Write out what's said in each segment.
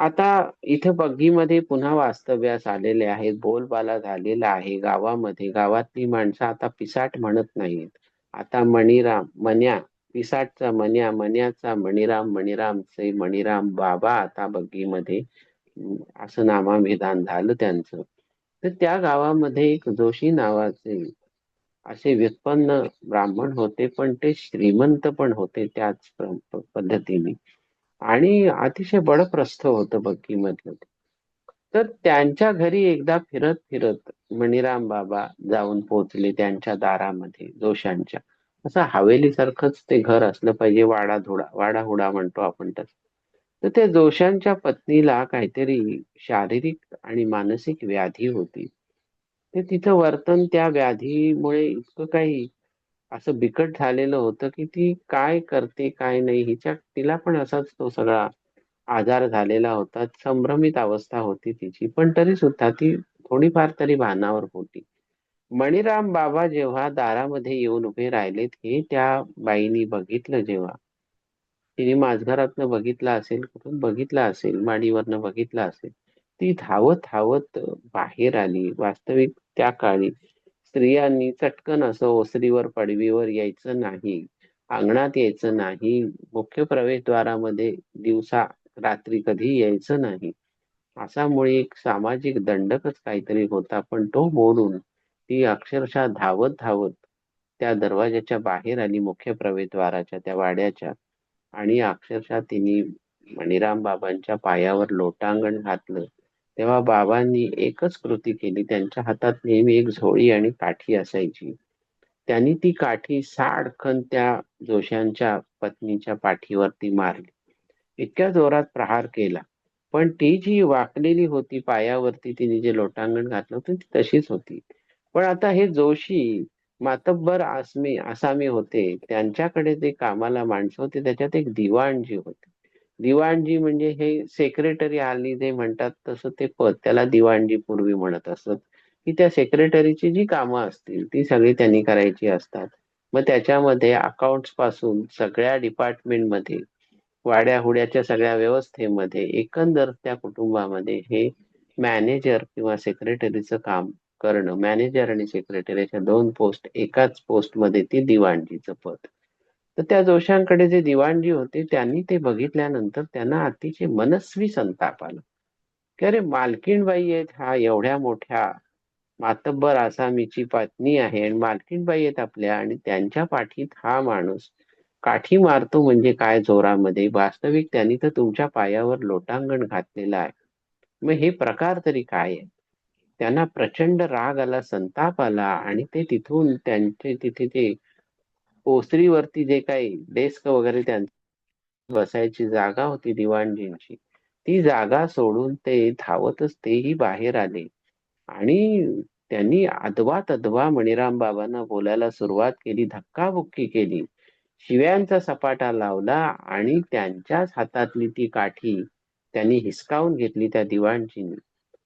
आता इथे बग्गीमध्ये पुन्हा वास्तव्यास आलेले आहेत. बोलबाला झालेला आहे गावामध्ये. गावातली माणसं आता पिसाट म्हणत नाहीत. आता मणिराम मन्या पिसाटचा मन्या मन्याचा मणिराम मणिरामचे मणिराम बाबा आता बग्गीमध्ये असं नामाभिधान झालं त्यांचं. तर त्या गावामध्ये एक जोशी नावाचे असे व्युत्पन्न ब्राह्मण होते पण ते श्रीमंत पण होते त्याच पद्धतीने. आणि अतिशय बडप्रस्थ होतं भक्तीमधलं तर त्यांच्या घरी एकदा फिरत फिरत मणिराम बाबा जाऊन पोहोचले त्यांच्या दारामध्ये जोशांच्या. असं हवेली सारखंच ते घर असलं पाहिजे वाडा धुडा वाडा हुडा म्हणतो आपण तस. तर त्या जोशांच्या पत्नीला काहीतरी शारीरिक आणि मानसिक व्याधी होती. ते तिचं वर्तन त्या व्याधीमुळे इतकं काही असं बिकट झालेलं होतं की ती काय करते काय नाही हिच्या तिला पण असाच तो सगळा आजार झालेला होता संभ्रमित अवस्था होती तिची. पण तरी सुद्धा ती थोडीफार तरी भानावर होती. मणिराम बाबा जेव्हा दारामध्ये येऊन उभे राहिलेत हे त्या बाईनी बघितलं जेव्हा. तिने माझघरातनं बघितलं असेल कुठून बघितलं असेल माडीवरनं बघितलं असेल. ती धावत धावत बाहेर आली. वास्तविक त्या काळी स्त्रियांनी चटकन असं ओसरीवर पडवीवर यायचं नाही. अंगणात यायचं नाही. मुख्य प्रवेशद्वारामध्ये दिवसा रात्री कधी यायचं नाही. असा मुळे एक सामाजिक दंडकच काहीतरी होता पण तो मोडून ती अक्षरशः धावत धावत त्या दरवाजाच्या बाहेर आली मुख्य प्रवेशद्वाराच्या त्या वाड्याच्या. आणि अक्षरशः तिने मणिराम बाबांच्या पायावर लोटांगण घातलं. तेव्हा बाबांनी एकच कृती केली. त्यांच्या हातात नेहमी एक झोळी आणि काठी असायची. त्यांनी ती काठी साडखन त्या जोशांच्या पत्नीच्या पाठीवरती मारली. इतक्या जोरात प्रहार केला. पण ती जी वाकलेली होती पायावरती तिने जे लोटांगण घातलं होतं ती तशीच होती. पण आता हे जोशी मातब्बर आसमी आसामी होते. त्यांच्याकडे ते कामाला माणसं होते. त्याच्यात एक दिवाण जी होते. दिवाणजी म्हणजे हे सेक्रेटरी आली जे म्हणतात तसं ते पद त्याला दिवाणजी पूर्वी म्हणत असत. की त्या सेक्रेटरीची जी कामं असतील ती सगळी त्यांनी करायची असतात. मग त्याच्यामध्ये अकाउंट्सपासून सगळ्या डिपार्टमेंटमध्ये वाड्या हुड्याच्या सगळ्या व्यवस्थेमध्ये एकंदर त्या कुटुंबामध्ये हे मॅनेजर किंवा सेक्रेटरीचं काम करणं मॅनेजर आणि सेक्रेटरी अशा दोन पोस्ट एकाच पोस्टमध्ये ती दिवाणजीचं पद. तर त्या जोशांकडे जे दिवाणजी होते त्यांनी ते बघितल्यानंतर त्यांना अतिशय मनस्वी संताप आला. की अरे मालकीणबाई आहेत हा एवढ्या मोठ्या मातब्बर आसामीची पत्नी आहे आणि मालकीणबाई आहेत आपल्या आणि त्यांच्या पाठीत हा माणूस काठी मारतो म्हणजे काय जोरामध्ये? वास्तविक त्यांनी तर तुमच्या पायावर लोटांगण घातलेलं आहे. मग हे प्रकार तरी काय आहे त्यांना प्रचंड राग आला संताप आला आणि ते तिथून त्यांचे तिथे ते ओसरीवरती जे काही डेस्क वगैरे त्यांची बसायची जागा होती दिवाणजींची. ती जागा सोडून ते धावतच तेही बाहेर आले. आणि त्यांनी अदवा तदवा मणिराम बाबांना बोलायला सुरुवात केली धक्काबुक्की केली. शिव्यांचा सपाटा लावला आणि त्यांच्याच हातातली ती काठी त्यांनी हिसकावून घेतली त्या दिवाणजींनी.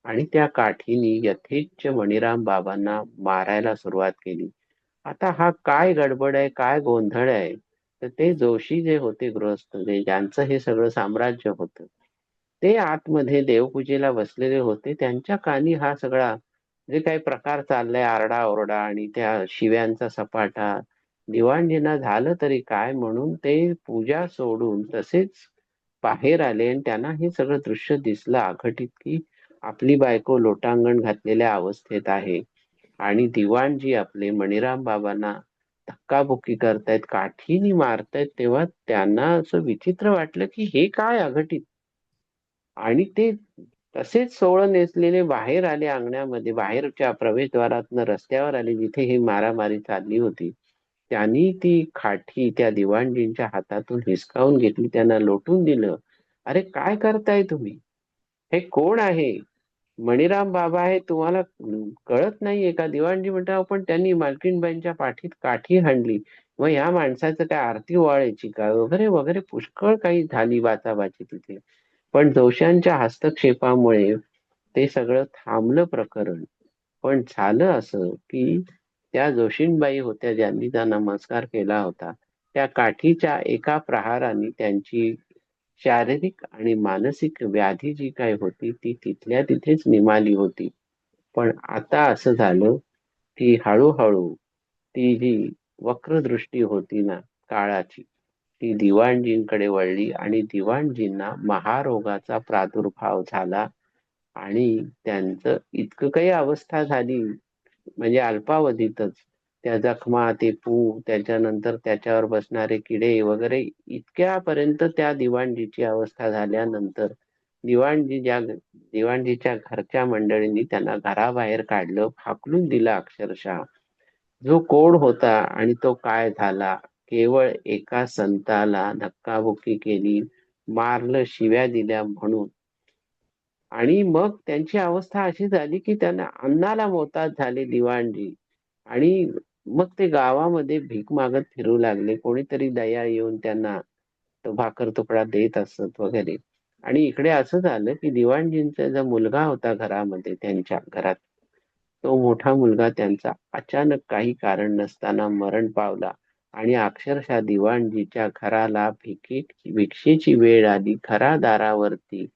आणि त्या काठीनी यथेच्छ मणिराम बाबांना मारायला सुरुवात केली. आता हा काय गडबड आहे काय गोंधळ आहे तर ते जोशी जे होते गृहस्थ जे ज्यांचं हे सगळं साम्राज्य होतं ते आतमध्ये देवपूजेला बसलेले होते. त्यांच्या कानी हा सगळा जे काही प्रकार चाललाय आरडा ओरडा आणि त्या शिव्यांचा सपाटा दिवाणजींना झालं तरी काय म्हणून ते पूजा सोडून तसेच बाहेर आले आणि त्यांना हे सगळं दृश्य दिसलं. आघटित की आपली बायको लोटांगण घातलेल्या अवस्थेत आहे. आणि दिवाणजी आपले मणिराम बाबांना धक्काबुक्की करतायत काठीनी मारतायत तेव्हा त्यांना असं विचित्र वाटलं की हे काय अघटित आणि ते तसेच सोळ नेसलेले बाहेर आले अंगणामध्ये बाहेरच्या प्रवेशद्वारातनं रस्त्यावर आले जिथे ही मारामारी चालली होती. त्यांनी ती खाठी त्या दिवाणजींच्या हातातून हिसकावून घेतली त्यांना लोटून दिलं. अरे काय करताय तुम्ही? हे कोण आहे? मणिराम बाबा हे तुम्हाला कळत नाहीये का दिवाणजी म्हणतात पण त्यांनी मालकीनबाईंच्या पाठीत काठी हाणली. मग या माणसाचं काय आरती ओवाळायची का? वगैरे वगैरे पुष्कळ काही झाली बाचाबाची तिथे. पण जोशांच्या हस्तक्षेपामुळे ते सगळं थांबलं प्रकरण. पण झालं असं की त्या जोशींबाई होत्या ज्यांनी त्या नमस्कार केला होता. त्या काठीच्या एका प्रहाराने त्यांची शारीरिक आणि मानसिक व्याधी जी काय होती ती तिथल्या तिथेच निमाली होती. पण आता असं झालं की हळूहळू ती जी वक्रदृष्टी होती ना काळाची ती दिवाणजींकडे वळली आणि दिवाणजींना महारोगाचा प्रादुर्भाव झाला आणि त्यांचं इतकं काही अवस्था झाली म्हणजे अल्पावधीतच. त्या जखमा ते पू त्याच्यानंतर त्याच्यावर बसणारे किडे वगैरे इतक्यापर्यंत त्या दिवाणजीची अवस्था झाल्यानंतर दिवाणजी ज्या दिवाणजीच्या घरच्या मंडळींनी त्यांना घराबाहेर काढलं फाकलून दिलं अक्षरशः. जो कोड होता आणि तो काय झाला केवळ एका संताला धक्काबुक्की केली मारलं शिव्या दिल्या म्हणून. आणि मग त्यांची अवस्था अशी झाली की त्यांना अन्नाला मोताज झाले दिवाणजी. आणि मग ते गावामध्ये भीक मागत फिरू लागले. कोणीतरी दया येऊन त्यांना तो भाकर तुकडा देत असत वगैरे. आणि इकडे असं झालं की दिवाणजींचा जो मुलगा होता घरामध्ये त्यांच्या घरात तो मोठा मुलगा त्यांचा अचानक काही कारण नसताना मरण पावला. आणि अक्षरशः दिवाणजीच्या घराला भिके भिक्षेची वेळ आली. घरादारावरती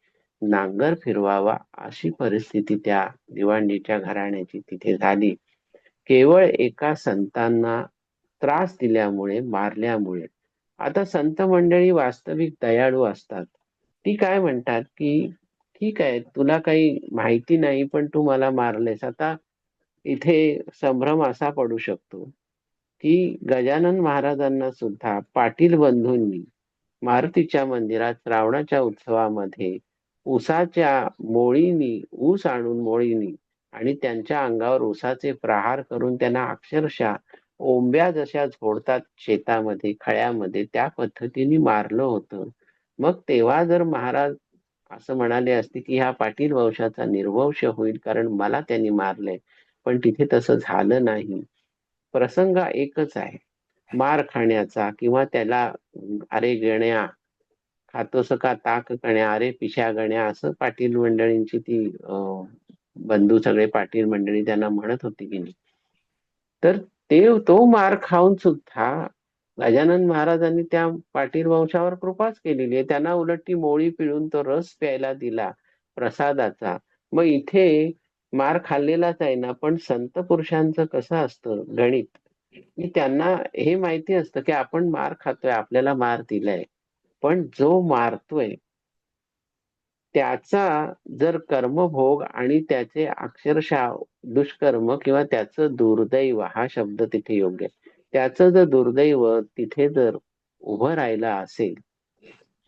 नांगर फिरवावा अशी परिस्थिती त्या दिवाणजीच्या घराण्याची तिथे झाली. केवळ एका संतांना त्रास दिल्यामुळे मारल्यामुळे. आता संत मंडळी वास्तविक दयाळू असतात. ती काय म्हणतात की ठीक आहे तुला काही माहिती नाही पण तू मला मारलेस. आता इथे संभ्रम असा पडू शकतो की गजानन महाराजांना सुद्धा पाटील बंधूंनी मारुतीच्या मंदिरात श्रावणाच्या उत्सवामध्ये ऊसाच्या मोळीनी ऊस आणून मोळीनी आणि त्यांच्या अंगावर उसाचे प्रहार करून त्यांना अक्षरशः ओंब्या जशा झोडतात शेतामध्ये खळ्यामध्ये त्या पद्धतीने मारलं होतं. मग तेव्हा जर महाराज असं म्हणाले असते की ह्या पाटील वंशाचा निर्वंश होईल कारण मला त्यांनी मारलंय पण तिथे तसं झालं नाही. प्रसंग एकच आहे. मार खाण्याचा किंवा त्याला अरे गण्या खातोस का ताक गण्या अरे पिशा गण्या असं पाटील मंडळींची ती बंधू सगळे पाटील मंडळी त्यांना म्हणत होती की नाही. तर ते तो मार खाऊन सुद्धा गजानन महाराजांनी त्या पाटील वंशावर कृपाच केलेली आहे. त्यांना उलट ती मोळी पिळून तो रस प्यायला दिला प्रसादाचा. मग इथे मार खाल्लेलाच आहे ना पण संत पुरुषांचं कसं असतं गणित? की त्यांना हे माहिती असतं की आपण मार खातोय आपल्याला मार दिलाय. पण जो मारतोय त्याचा जर कर्मभोग आणि त्याचे अक्षरशः दुष्कर्म किंवा त्याचं दुर्दैव हा शब्द तिथे योग्य त्याचं जर दुर्दैव तिथे जर उभं राहिलं असेल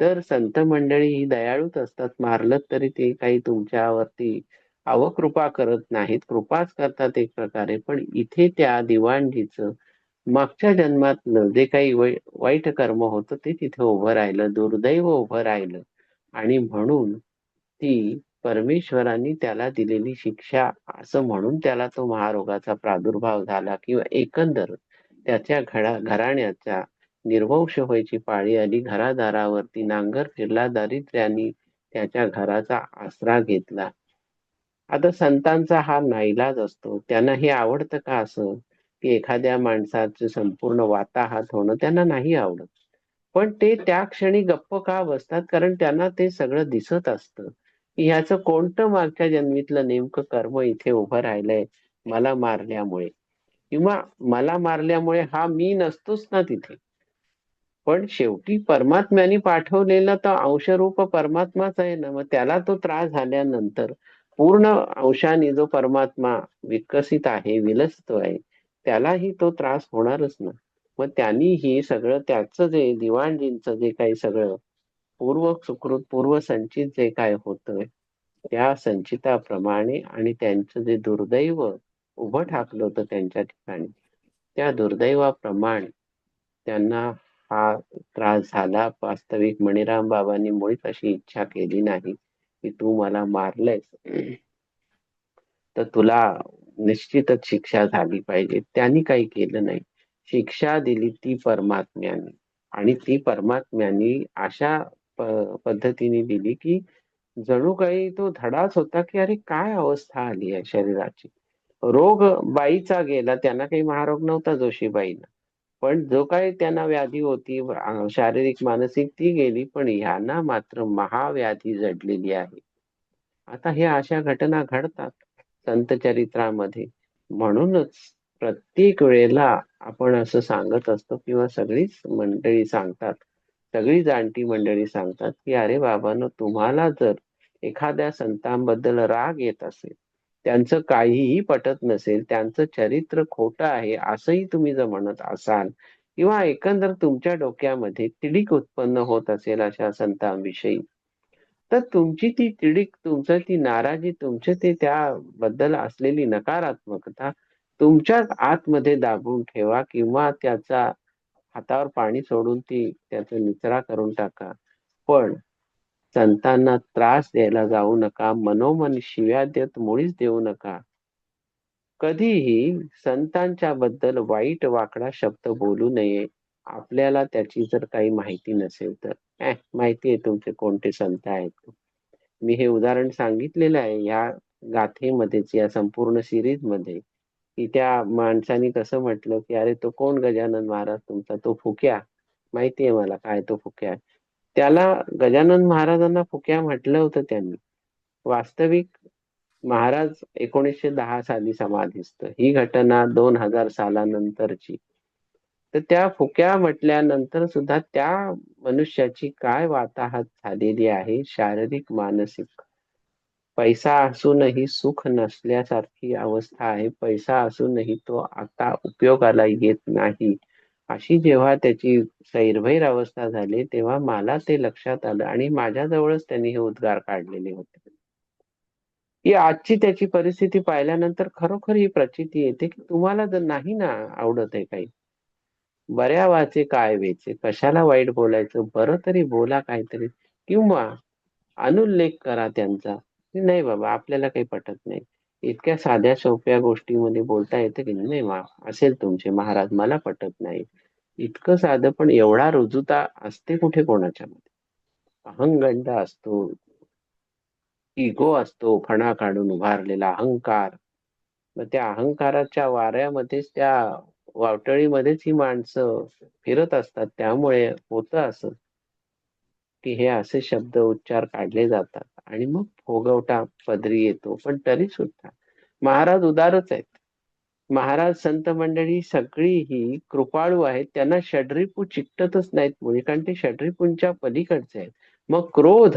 तर संत मंडळी ही दयाळूच असतात. मारलं तरी ते काही तुमच्यावरती अवकृपा करत नाहीत. कृपाच करतात एक प्रकारे. पण इथे त्या दिवाणजीचं मागच्या जन्मातलं जे काही वाईट कर्म होतं ते तिथे उभं राहिलं दुर्दैव उभं राहिलं. आणि म्हणून ती परमेश्वरांनी त्याला दिलेली शिक्षा असं म्हणून त्याला तो महारोगाचा प्रादुर्भाव झाला किंवा एकंदर त्याच्या घडा घराण्याच्या निर्वंश व्हायची पाळी आली. घरादारावरती नांगर फिरला दारिद्र्यानी त्याच्या घराचा आसरा घेतला. आता संतांचा हा नाईलाज असतो. त्यांना हे आवडतं का असं? की एखाद्या माणसाचे संपूर्ण वाताहात होणं त्यांना नाही आवडत. पण ते त्या क्षणी गप्प का बसतात? कारण त्यांना ते सगळं दिसत असतं. ह्याचं कोणतं मागच्या जन्मीतलं नेमकं कर्म इथे उभं राहिलंय मला मारल्यामुळे? किंवा मला मारल्यामुळे हा मी नसतोच ना तिथे? पण शेवटी परमात्म्याने पाठवलेला तर अंशरूप परमात्माच आहे ना. मग त्याला तो त्रास झाल्यानंतर पूर्ण अंशाने जो परमात्मा विकसित आहे विलसतो आहे त्यालाही तो त्रास होणारच ना. मग त्यांनी हे सगळं त्याचं जे दिवाणजींचं जे काही सगळं पूर्व सुकृत पूर्व संचित जे काय होतंय त्या संचिताप्रमाणे आणि त्यांचं जे दुर्दैव उभं ठाकलं होतं त्यांच्या ठिकाणी त्या दुर्दैवाप्रमाणे त्यांना हा त्रास झाला. वास्तविक मणिराम बाबांनी मुळीच अशी इच्छा केली नाही की तू मला मारलंयस. तर तुला निश्चितच शिक्षा झाली पाहिजे. त्यांनी काही केलं नाही. शिक्षा दिली ती परमात्म्याने. आणि ती परमात्म्याने अशा पद्धतीने दिली की जणू काही तो धडाच होता की अरे काय अवस्था आली आहे शरीराची? रोग बाईचा गेला त्यांना काही महारोग नव्हता जोशीबाईना. पण जो काही त्यांना व्याधी होती शारीरिक मानसिक ती गेली पण ह्यांना मात्र महाव्याधी जडलेली आहे. आता ह्या अशा घटना घडतात संत चरित्रामध्ये. म्हणूनच प्रत्येक वेळेला आपण असं सांगत असतो किंवा सगळीच मंडळी सांगतात सगळी जाणती मंडळी सांगतात की अरे बाबांनो तुम्हाला जर एखाद्या संतांबद्दल राग येत असेल त्यांचं काहीही पटत नसेल त्यांचं चरित्र खोटं आहे असंही तुम्ही जर म्हणत असाल किंवा एकंदर तुमच्या डोक्यामध्ये तिडीक उत्पन्न होत असेल अशा संतांविषयी तर तुमची ती तिडीक तुमचं ती नाराजी तुमचे ते त्याबद्दल असलेली नकारात्मकता तुमच्याच आतमध्ये दाबून ठेवा किंवा त्याचा हातावर पाणी सोडून ती त्याचा निचरा करून टाका. पण संतांना त्रास द्यायला जाऊ नका. मनोमन शिव्या देत मुळीच देऊ नका. कधीही संतांच्या बद्दल वाईट वाकडा शब्द बोलू नये. आपल्याला त्याची जर काही माहिती नसेल तर. eh, माहिती आहे तुमचे कोणते संत आहेत? मी हे उदाहरण सांगितलेलं आहे या गाथेमध्येच या संपूर्ण सिरीजमध्ये. की त्या माणसाने कसं म्हटलं की अरे तो कोण गजानन महाराज तुमचा? तो फुक्या. माहिती आहे मला काय तो फुक्या. त्याला गजानन महाराजांना फुक्या म्हटलं होतं त्यांनी. वास्तविक महाराज एकोणीसशे दहा साली समाधीस्थ. ही घटना दोन हजार सालानंतरची. तर त्या फुक्या म्हटल्यानंतर सुद्धा त्या मनुष्याची काय वाताहत झालेली आहे? शारीरिक मानसिक? पैसा असूनही सुख नसल्यासारखी अवस्था आहे. पैसा असूनही तो आता उपयोगाला येत नाही. अशी जेव्हा त्याची सैरभैर अवस्था झाली तेव्हा मला ते लक्षात आलं आणि माझ्याजवळच त्यांनी हे उद्गार काढलेले होते. की आजची त्याची परिस्थिती पाहिल्यानंतर खरोखर ही प्रचिती येते की तुम्हाला जर नाही ना आवडत आहे काही. बऱ्या वाचे काय वेचे? कशाला वाईट बोलायचं? बरं तरी बोला काहीतरी. किंवा अनुल्लेख करा त्यांचा. नाही बाबा आपल्याला काही पटत नाही. इतक्या साध्या सोप्या गोष्टीमध्ये बोलता येतं की नाही मा असेल तुमचे महाराज मला पटत नाही. इतकं साधं पण एवढा रुजुता असते कुठे कोणाच्या मध्ये अहंगंड असतो इगो असतो फणा काढून उभारलेला अहंकार. मग त्या अहंकाराच्या वाऱ्यामध्येच त्या वावटळीमध्येच ही माणसं फिरत असतात. त्यामुळे होतं असं. की हे असे शब्द उच्चार काढले जातात आणि मग फोगवटा पदरी येतो. पण तरी सुद्धा महाराज उदारच आहेत. महाराज संत मंडळी सगळी ही कृपाळू आहेत. त्यांना षड्रिपू चिकटतच नाहीत मुळे कारण ते षड्रिपूंच्या पलीकडचे आहेत. मग क्रोध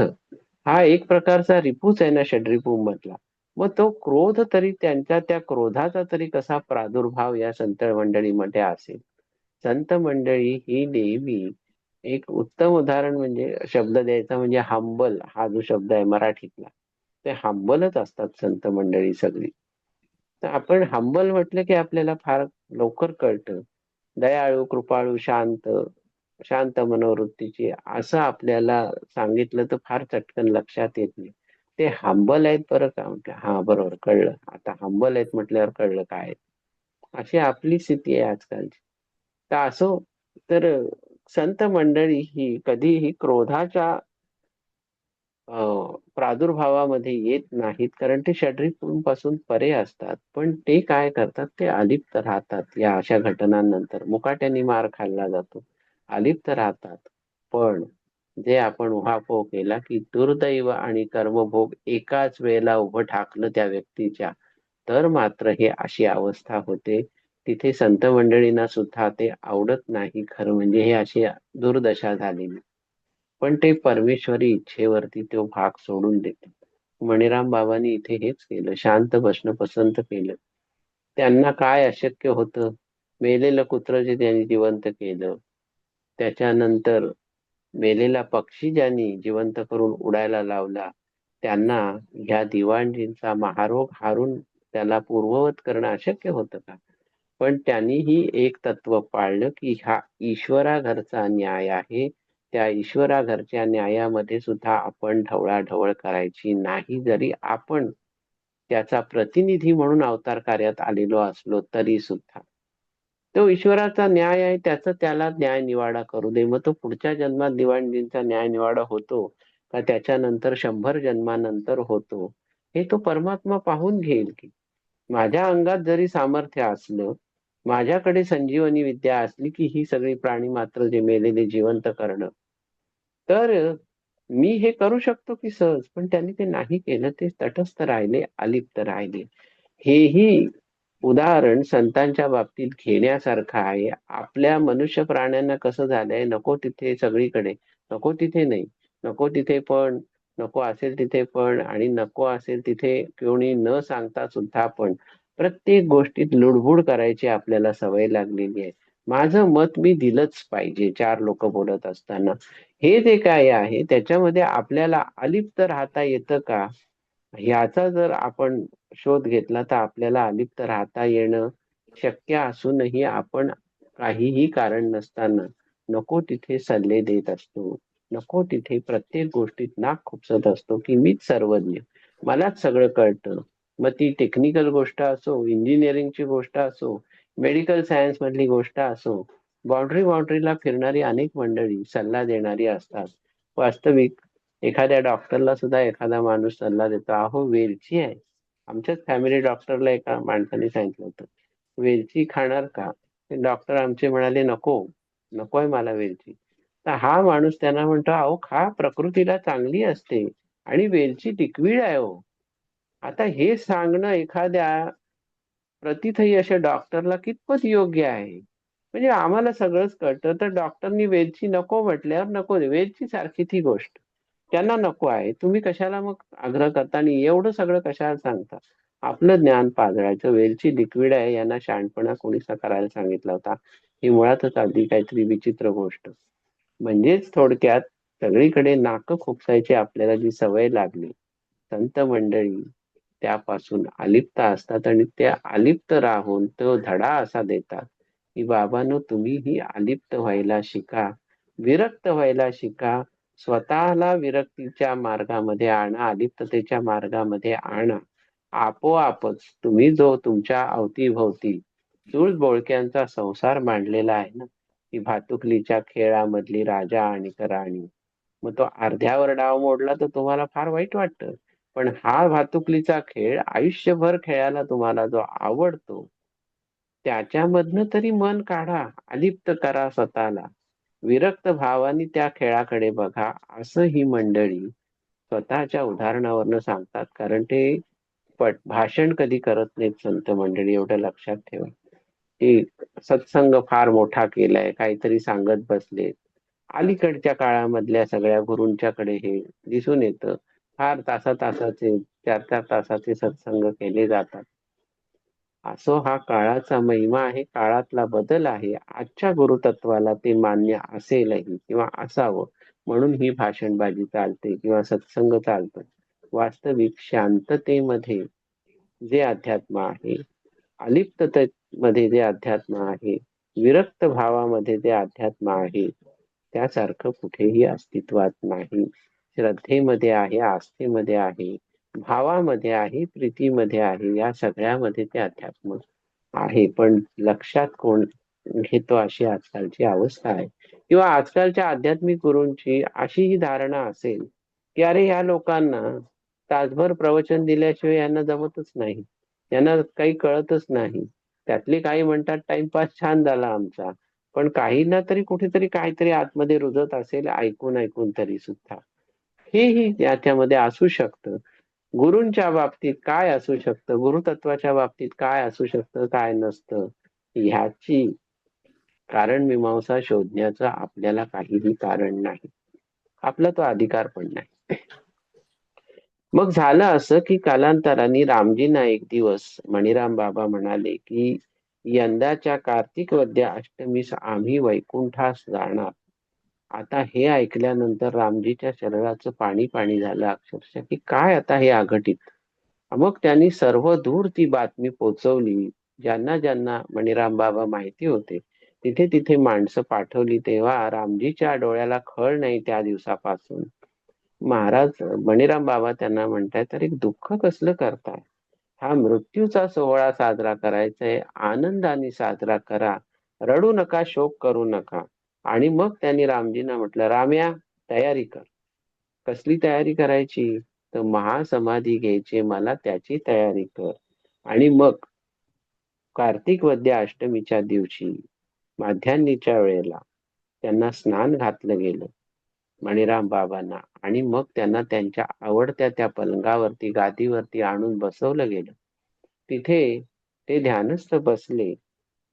हा एक प्रकारचा रिपूच आहे ना षड्रिपू मधला मग तो क्रोध तरी त्यांच्या त्या क्रोधाचा तरी कसा प्रादुर्भाव या संत मंडळीमध्ये असेल? संत मंडळी ही नेहमी एक उत्तम उदाहरण म्हणजे शब्द द्यायचा म्हणजे हांबल हा जो शब्द आहे मराठीतला ते हांबलच असतात संत मंडळी सगळी. तर आपण हांबल म्हटलं की आपल्याला फार लवकर कळतं. दयाळू कृपाळू शांत शांत मनोवृत्तीची असं आपल्याला सांगितलं तर फार चटकन लक्षात येत नाही. ते हांबल आहेत बरं का? म्हटलं हा बरोबर कळलं. आता हांबल आहेत म्हटल्यावर कळलं काय अशी आपली स्थिती आहे आजकालची. तर असो तर संत मंडळी ही कधीही क्रोधाच्या प्रादुर्भावामध्ये येत नाहीत. कारण ते षड्रिपूंपासून परे असतात. पण ते काय करतात? ते अलिप्त राहतात या अशा घटनांनंतर. मुकाट्याने मार खाल्ला जातो. अलिप्त राहतात. पण जे आपण उहापोह केला की दुर्दैव आणि कर्मभोग एकाच वेळेला उभं ठाकलं त्या व्यक्तीच्या तर मात्र हे अशी अवस्था होते. तिथे संत मंडळींना सुद्धा ते आवडत नाही खरं म्हणजे हे अशी दुर्दशा झालेली. पण ते परमेश्वरी इच्छेवरती तो भाग सोडून देते मणिराम बाबांनी इथे हेच केलं शांत बसणं पसंत केलं. त्यांना काय अशक्य होतं? मेलेलं कुत्र जे त्यांनी जिवंत केलं त्याच्यानंतर मेलेला पक्षी ज्यांनी जिवंत करून उडायला लावला त्यांना ह्या दिवाणजींचा महारोग हारून त्याला पूर्ववत करणं अशक्य होतं का? पण त्यांनीही एक तत्व पाळलं की हा ईश्वराघरचा न्याय आहे. त्या ईश्वराघरच्या न्यायामध्ये सुद्धा आपण ढवळाढवळ करायची नाही. जरी आपण त्याचा प्रतिनिधी म्हणून अवतार कार्यात आलेलो असलो तरी सुद्धा. तो ईश्वराचा न्याय आहे त्याचा त्याला न्याय निवाडा करू दे. मग तो पुढच्या जन्मात दिवाणजींचा न्याय निवाडा होतो का त्याच्यानंतर शंभर जन्मानंतर होतो? हे तो परमात्मा पाहून घेईल की. माझ्या अंगात जरी सामर्थ्य असलं माझ्याकडे संजीवनी विद्या असली की ही सगळी प्राणी मात्र जे मेलेले जिवंत करणं. तर मी हे करू शकतो की सहज पण त्यांनी ते नाही केलं ते तटस्थ राहिले अलिप्त राहिले. हेही उदाहरण संतांच्या बाबतीत घेण्यासारखं आहे. आपल्या मनुष्य प्राण्यांना कसं झालंय नको तिथे सगळीकडे नको तिथे नाही नको तिथे पण नको असेल तिथे पण आणि नको असेल तिथे कोणी न सांगता सुद्धा पण प्रत्येक गोष्टीत लुडबुड करायची आपल्याला सवय लागलेली आहे. माझं मत मी दिलंच पाहिजे चार लोक बोलत असताना. हे जे काय आहे त्याच्यामध्ये आपल्याला अलिप्त राहता येतं का? ह्याचा जर आपण शोध घेतला तर आपल्याला अलिप्त राहता येणं शक्य असूनही आपण काहीही कारण नसताना नको तिथे सल्ले देत असतो. नको तिथे प्रत्येक गोष्टीत नाक खुपसत असतो की मीच सर्वज्ञ. मलाच सगळं कळतं. मग ती टेक्निकल गोष्ट असो इंजिनिअरिंगची गोष्ट असो मेडिकल सायन्स मधली गोष्ट असो बाउंड्री बाउंड्रीला फिरणारी अनेक मंडळी सल्ला देणारी असतात. वास्तविक एखाद्या डॉक्टरला सुद्धा एखादा माणूस सल्ला देतो. अहो वेलची आहे. आमच्याच फॅमिली डॉक्टरला एका माणसाने सांगितलं होतं. वेलची खाणार का? डॉक्टर आमचे म्हणाले नको. नको आहे मला वेलची. तर हा माणूस त्यांना म्हणतो अहो खा प्रकृतीला चांगली असते आणि वेलची टिकवीड आहे हो. आता हे सांगणं एखाद्या प्रतिथही अशा डॉक्टरला कितपत योग्य आहे? म्हणजे आम्हाला सगळंच कळतं तर डॉक्टरनी वेलची नको म्हटल्यावर नको वेलची सारखी ती गोष्ट. त्यांना नको आहे. तुम्ही कशाला मग आग्रह करता आणि एवढं सगळं कशाला सांगता? आपलं ज्ञान पाजळायचं. वेलची लिक्विड आहे यांना शहाणपणा कोणीसा करायला सांगितला होता. ही मुळातच अगदी काहीतरी विचित्र गोष्ट. म्हणजेच थोडक्यात सगळीकडे नाक खोपसायची आपल्याला जी सवय लागली संत मंडळी त्यापासून अलिप्त असतात आणि त्या अलिप्त राहून तो धडा असा देतात की बाबांनो तुम्ही ही अलिप्त व्हायला शिका विरक्त व्हायला शिका स्वतःला विरक्तीच्या मार्गामध्ये आणा अलिप्ततेच्या मार्गामध्ये आणा. आपोआपच तुम्ही जो तुमच्या अवतीभोवती चूळ बोळक्यांचा संसार मांडलेला आहे ना की भातुकलीच्या खेळामधली राजा आणि राणी मग तो अर्ध्यावर डाव मोडला तर तुम्हाला फार वाईट वाटतं. पण हा भातुकलीचा खेळ आयुष्यभर खेळायला तुम्हाला जो आवडतो त्याच्यामधनं तरी मन काढा अलिप्त करा स्वतःला. विरक्त भावानी त्या खेळाकडे बघा असं ही मंडळी स्वतःच्या उदाहरणावरनं सांगतात. कारण ते पट भाषण कधी करत नाहीत संत मंडळी एवढं लक्षात ठेवा. की सत्संग फार मोठा केलाय काहीतरी सांगत बसलेत. अलीकडच्या काळामधल्या सगळ्या गुरूंच्याकडे हे दिसून येतं. फार तासा तासाचे चार चार तासाचे सत्संग केले जातात. असो हा काळाचा महिमा आहे काळातला बदल आहे. आजच्या गुरुतत्वाला ते मान्य असेलही किंवा असावं म्हणून ही भाषणबाजी चालते किंवा सत्संग चालतो. वास्तविक शांततेमध्ये जे अध्यात्म आहे अलिप्ततेमध्ये जे अध्यात्म आहे विरक्त भावामध्ये जे अध्यात्म आहे त्यासारखं कुठेही अस्तित्वात नाही. श्रद्धेमध्ये आहे आस्थेमध्ये आहे भावामध्ये आहे प्रीतीमध्ये आहे या सगळ्यामध्ये ते अध्यात्म आहे. पण लक्षात कोण घेतो अशी आजकालची अवस्था आहे? किंवा आजकालच्या आध्यात्मिक गुरूंची अशी ही धारणा असेल की अरे या लोकांना तासभर प्रवचन दिल्याशिवाय यांना जमतच नाही. यांना काही कळतच नाही. त्यातले काही म्हणतात टाइमपास छान झाला आमचा. पण काहींना तरी कुठेतरी काहीतरी आतमध्ये रुजत असेल ऐकून ऐकून तरी सुद्धा. हेही त्याच्यामध्ये असू शकतं. गुरूंच्या बाबतीत काय असू शकतं? गुरुतत्वाच्या बाबतीत काय असू शकतं? काय नसतं? ह्याची कारण मीमांसा शोधण्याचं आपल्याला काहीही कारण नाही. आपला तो अधिकार पण नाही. मग झालं असं की कालांतराने रामजींना एक दिवस मणिराम बाबा म्हणाले की यंदाच्या कार्तिक वद्या अष्टमीस आम्ही वैकुंठास जाणार. आता हे ऐकल्यानंतर रामजीच्या शरीराचं पाणी पाणी झालं अक्षरशः की काय आता हे अघटित मग त्यांनी सर्व दूर ती बातमी पोचवली ज्यांना ज्यांना मणिराम बाबा माहिती होते तिथे तिथे माणसं पाठवली तेव्हा रामजीच्या डोळ्याला खळ नाही त्या दिवसापासून. महाराज मणिराम बाबा त्यांना म्हणताय तर एक दुःख कसलं करताय? हा मृत्यूचा सोहळा साजरा करायचा आहे आनंदाने साजरा करा रडू नका शोक करू नका. आणि मग त्यांनी रामजींना म्हटलं राम्या तयारी कर. कसली तयारी करायची? तर महासमाधी घ्यायची मला त्याची तयारी कर. आणि मग कार्तिक वद्या अष्टमीच्या दिवशी माध्यान्नीच्या वेळेला त्यांना स्नान घातलं गेलं. मणिराम बाबांना. आणि मग त्यांना त्यांच्या आवडत्या त्या पलंगावरती गादीवरती आणून बसवलं गेलं. तिथे ते ध्यानस्थ बसले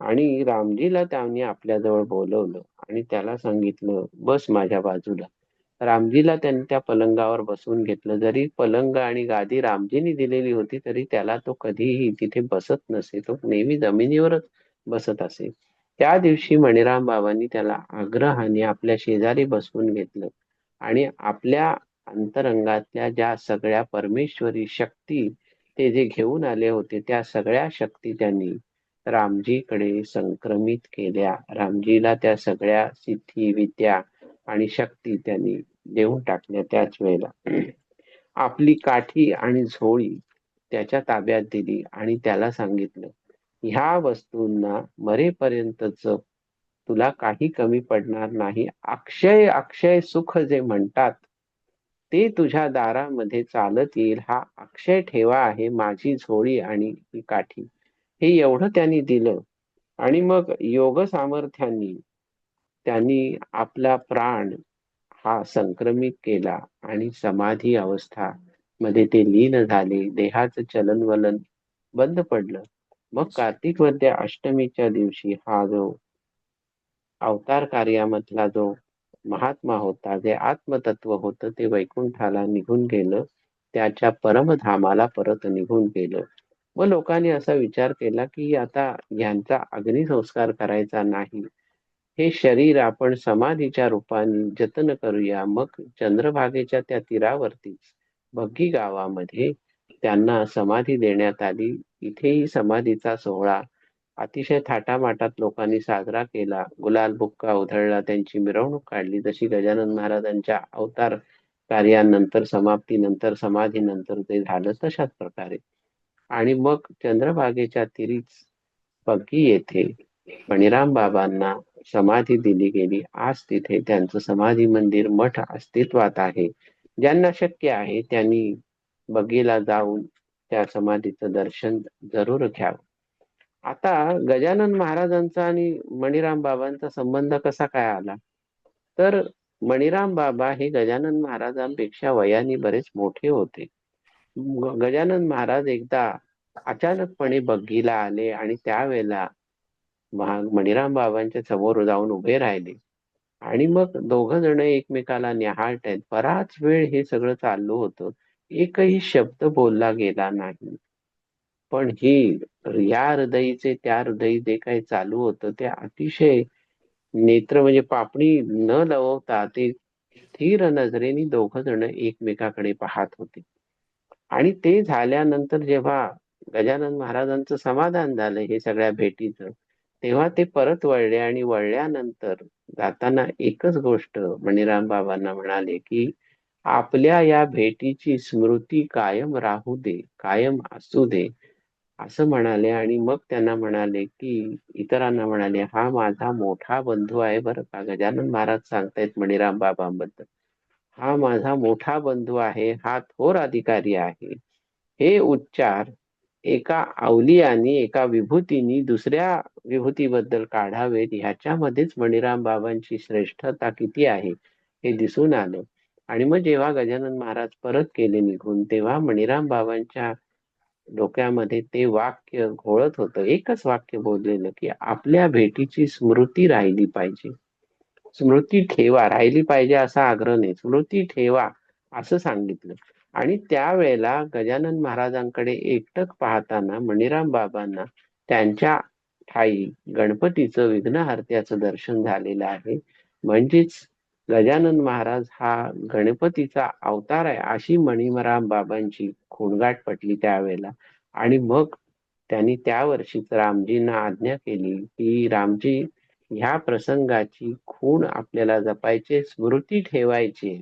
आणि रामजीला त्यांनी आपल्याजवळ बोलवलं आणि त्याला सांगितलं बस माझ्या बाजूला. रामजीला त्यांनी त्या पलंगावर बसवून घेतलं. जरी पलंग आणि गादी रामजीनी दिलेली होती तरी त्याला तो कधीही तिथे बसत नसे. तो नेहमी जमिनीवरच बसत असे. त्या दिवशी मणिराम बाबांनी त्याला आग्रहाने आपल्या शेजारी बसवून घेतलं. आणि आपल्या अंतरंगातल्या ज्या सगळ्या परमेश्वरी शक्ती ते जे घेऊन आले होते त्या सगळ्या शक्ती त्यांनी रामजीकडे संक्रमित केल्या. रामजीला त्या सगळ्या सिद्धी विद्या आणि शक्ती त्यांनी देऊन टाकल्या त्याच वेळेला. आपली काठी आणि झोळी त्याच्या ताब्यात दिली आणि त्याला सांगितलं ह्या वस्तूंना मरेपर्यंतच तुला काही कमी पडणार नाही. अक्षय अक्षय सुख जे म्हणतात ते तुझ्या दारामध्ये चालत येईल. हा अक्षय ठेवा आहे माझी झोळी आणि ही काठी. हे एवढं त्यांनी दिलं. आणि मग योग सामर्थ्यांनी त्यांनी आपला प्राण हा संक्रमित केला आणि समाधी अवस्था मध्ये ते लीन झाले. देहाचं चलनवलन बंद पडलं. मग कार्तिक वद्या अष्टमीच्या दिवशी हा जो अवतार कार्यामधला जो महात्मा होता जे आत्मतत्व होतं ते वैकुंठाला निघून गेलं. त्याच्या परमधामाला परत निघून गेलं. व लोकांनी असा विचार केला की आता यांचा अग्निसंस्कार करायचा नाही. हे शरीर आपण समाधीच्या रूपाने जतन करूया. मग चंद्रभागेच्या त्या तीरावरती बग्गी गावामध्ये त्यांना समाधी देण्यात आली. इथेही समाधीचा सोहळा अतिशय थाटामाटात लोकांनी साजरा केला. गुलाल बुक्का उधळला त्यांची मिरवणूक काढली. तशी गजानन महाराजांच्या अवतार कार्यानंतर समाप्तीनंतर समाधीनंतर ते झालं तशाच प्रकारे. आणि मग चंद्रभागेच्या तिरीच पग्गी येथे मणिराम बाबांना समाधी दिली गेली. आज तिथे त्यांचं समाधी मंदिर मठ अस्तित्वात आहे. ज्यांना शक्य आहे त्यांनी बगीला जाऊन त्या समाधीचं दर्शन जरूर घ्यावं. आता गजानन महाराजांचा आणि मणिराम बाबांचा संबंध कसा काय आला? तर मणिराम बाबा हे गजानन महाराजांपेक्षा वयाने बरेच मोठे होते. गजानन महाराज एकदा अचानकपणे बग्गीला आले आणि त्यावेळेला मणिराम बाबांच्या समोर जाऊन उभे राहिले. आणि मग दोघ जण एकमेकाला निहाळत आहेत बराच वेळ हे सगळं चाललं होतं. एकही शब्द बोलला गेला नाही. पण ही या हृदयीचे त्या हृदयी जे काही चालू होतं ते अतिशय नेत्र म्हणजे पापणी न लवता ते स्थिर नजरेने दोघ जण एकमेकाकडे पाहत होते. आणि ते झाल्यानंतर जेव्हा गजानन महाराजांचं समाधान झालं हे सगळ्या भेटीचं तेव्हा ते परत वळले आणि वळल्यानंतर जाताना एकच गोष्ट मणिराम बाबांना म्हणाले की आपल्या या भेटीची स्मृती कायम राहू दे कायम असू दे. असं म्हणाले आणि मग त्यांना म्हणाले की इतरांना म्हणाले हा माझा मोठा बंधू आहे बरं का? गजानन महाराज सांगतायत मणिराम बाबांबद्दल. हा माझा मोठा बंधू आहे हा थोर अधिकारी आहे. हे उच्चार एका अवलियानी एका विभूतीनी दुसऱ्या विभूतीबद्दल काढावेत. ह्याच्यामध्येच मणिराम बाबांची श्रेष्ठता किती आहे हे दिसून आलं. आणि मग जेव्हा गजानन महाराज परत केले निघून तेव्हा मणिराम बाबांच्या डोक्यामध्ये ते वाक्य घोळत होतं. एकच वाक्य बोललेलं की आपल्या भेटीची स्मृती राहिली पाहिजे. स्मृती ठेवा राहिली पाहिजे असा आग्रह नाही. स्मृती ठेवा असं सांगितलं. आणि त्यावेळेला गजानन महाराजांकडे एकटक पाहताना मणिराम बाबांना त्यांच्या ठाई गणपतीचं विघ्नहर्त्याचं दर्शन झालेलं आहे. म्हणजेच गजानन महाराज हा गणपतीचा अवतार आहे अशी मणिमराम बाबांची खुणगाट पटली त्यावेळेला. आणि मग त्यांनी त्या वर्षीच रामजींना आज्ञा केली की रामजी ह्या प्रसंगाची खूण आपल्याला जपायचे स्मृती ठेवायची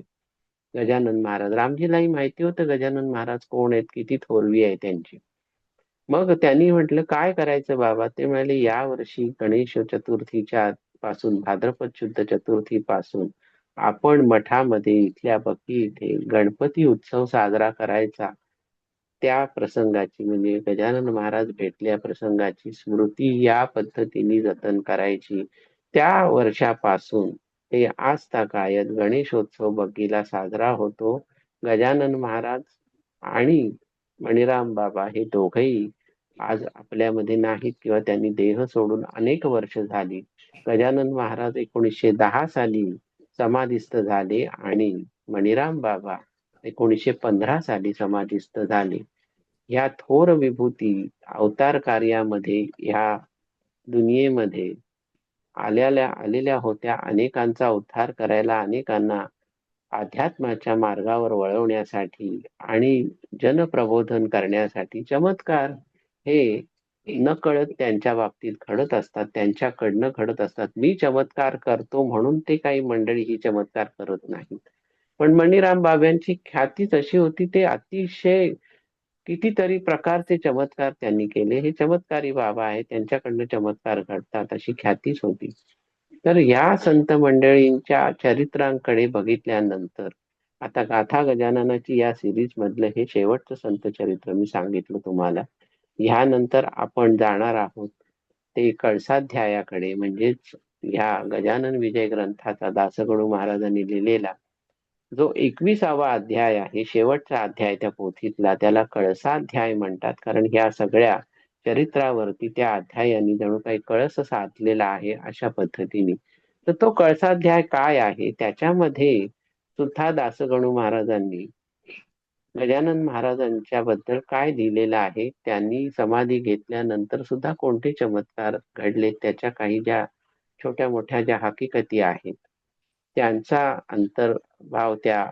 गजानन महाराज रामजीलाही माहिती होतं गजानन महाराज कोण आहेत किती थोरवी आहे त्यांची. मग त्यांनी म्हटलं काय करायचं बाबा? ते म्हणाले या वर्षी गणेश चतुर्थीच्या पासून भाद्रपद शुद्ध चतुर्थी पासून आपण मठामध्ये इथल्या बक्की इथे गणपती उत्सव साजरा करायचा. त्या प्रसंगाची म्हणजे गजानन महाराज भेटल्या प्रसंगाची स्मृती या पद्धतीने जतन करायची. त्या वर्षापासून ते आज तागायत गणेशोत्सव बग्गीला साजरा होतो. गजानन महाराज आणि मणिराम बाबा हे दोघही आज आपल्यामध्ये नाहीत किंवा त्यांनी देह सोडून अनेक वर्ष झाली. गजानन महाराज एकोणीसशे दहा साली समाधिस्थ झाले आणि मणिराम बाबा एकोणीसशे पंधरा साली समाधिस्थ झाले. या थोर विभूती अवतार कार्यामध्ये या दुनियेमध्ये आलेल्या आलेल्या होत्या. अनेकांचा उद्धार करायला अनेकांना अध्यात्माच्या मार्गावर वळवण्यासाठी आणि जनप्रबोधन करण्यासाठी चमत्कार हे न कळत त्यांच्या बाबतीत घडत असतात त्यांच्याकडनं घडत असतात. मी चमत्कार करतो म्हणून ते काही मंडळी ही चमत्कार करत नाहीत. पण मणिराम बाब्यांची ख्यातीच अशी होती ते अतिशय कितीतरी प्रकारचे चमत्कार त्यांनी केले. हे चमत्कारी बाबा आहे त्यांच्याकडनं चमत्कार घडतात अशी ख्यातीच होती. तर या संत मंडळींच्या चरित्रांकडे बघितल्यानंतर आता गाथा गजाननाची या सिरीज मधलं हे शेवटचं संत चरित्र मी सांगितलं तुम्हाला. ह्यानंतर आपण जाणार आहोत ते कळसाध्यायाकडे. म्हणजेच ह्या गजानन विजय ग्रंथाचा दासगणू महाराजांनी लिहिलेला जो एकविसावा अध्याय आहे शेवटचा अध्याय त्या पोथीतला त्याला कळसाध्याय म्हणतात. कारण ह्या सगळ्या चरित्रावरती त्या अध्यायाने जणू काही कळस साधलेला आहे अशा पद्धतीने. तर तो कळसाध्याय काय आहे? त्याच्यामध्ये सुद्धा दासगणू महाराजांनी गजानन महाराजांच्या बद्दल काय लिहिलेलं आहे? त्यांनी समाधी घेतल्यानंतर सुद्धा कोणते चमत्कार घडले? त्याच्या काही ज्या छोट्या मोठ्या ज्या हकीकती आहेत त्यांचा अंतर्भाव त्या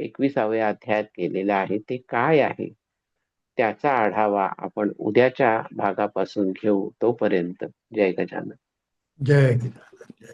एकविसाव्या अध्यायात केलेला आहे. ते काय आहे? त्याचा आढावा आपण उद्याच्या भागापासून घेऊ तोपर्यंत. जय गजानन. जय गजानन. जय.